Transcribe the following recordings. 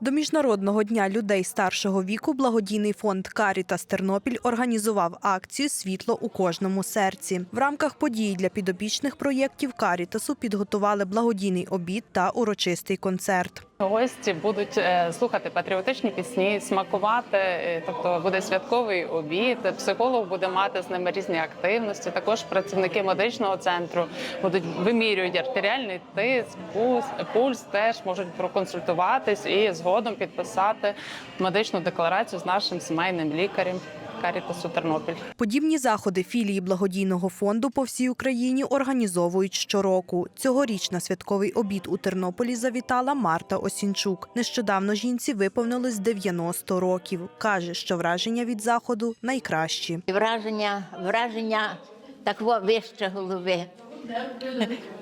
До міжнародного дня людей старшого віку благодійний фонд Карітас Тернопіль організував акцію Світло у кожному серці. В рамках подій для підопічних проєктів Карітасу підготували благодійний обід та урочистий концерт. Гості будуть е, слухати патріотичні пісні, смакувати. е, Тобто буде святковий обід. Психолог буде мати з ними різні активності. Також працівники медичного центру будуть вимірюють артеріальний тиск, пульс, пульс теж можуть проконсультуватись і згодом підписати медичну декларацію з нашим сімейним лікарем Карітасу Тернопіль. Подібні заходи філії благодійного фонду по всій Україні організовують щороку. Цьогоріч на святковий обід у Тернополі завітала Марта Осінчук. Нещодавно жінці виповнилось 90 років. Каже, що враження від заходу найкращі. Враження, враження такого вище голови.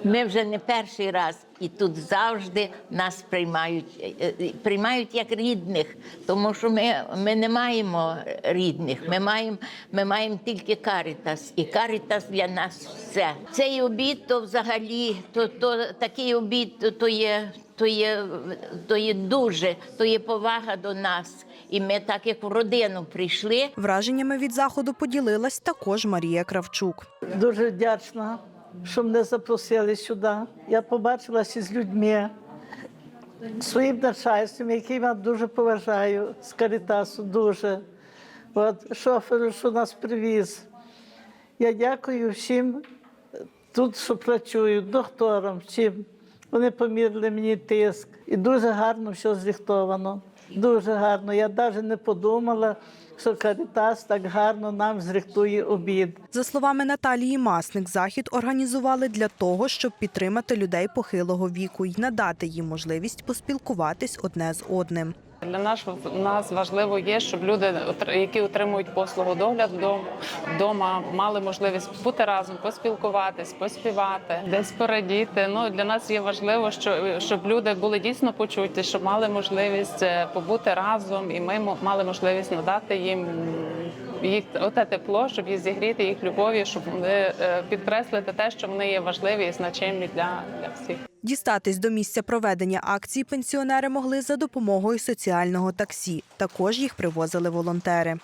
Ми вже не перший раз, і тут завжди нас приймають, е, е, приймають як рідних, тому що ми, ми не маємо рідних, ми маємо, ми маємо тільки карітас, і карітас для нас все. Цей обід, то взагалі, то, то такий обід, то, то є. То є, то є дуже, то є повага до нас. І ми так як в родину прийшли, Враженнями від заходу поділилась також Марія Кравчук. Дуже вдячна, що мене запросили сюди. Я побачилася з людьми, своїм начальством, яким я дуже поважаю з Карітасу, дуже. От, шоферу, що нас привіз. Я дякую всім тут, що працюють, докторам, всім. Вони помірили мені тиск. І дуже гарно все зрихтовано. Дуже гарно. Я навіть не подумала, що Карітас так гарно нам зрихтує обід. За словами Наталії Масник, захід організували для того, щоб підтримати людей похилого віку і надати їм можливість поспілкуватись одне з одним. Для нас, нас важливо є, щоб люди, які отримують послугу догляду вдома, мали можливість бути разом, поспілкуватись, поспівати, десь порадіти. Ну для нас є важливо, що щоб люди були дійсно почуті, щоб мали можливість е, побути разом, і ми мали можливість надати їм їх оте тепло, щоб їх зігріти, їх любові, щоб вони е, підкреслити те, що вони є важливі і значимі для, для всіх. Дістатись до місця проведення акції пенсіонери могли за допомогою соціального таксі. Також їх привозили волонтери.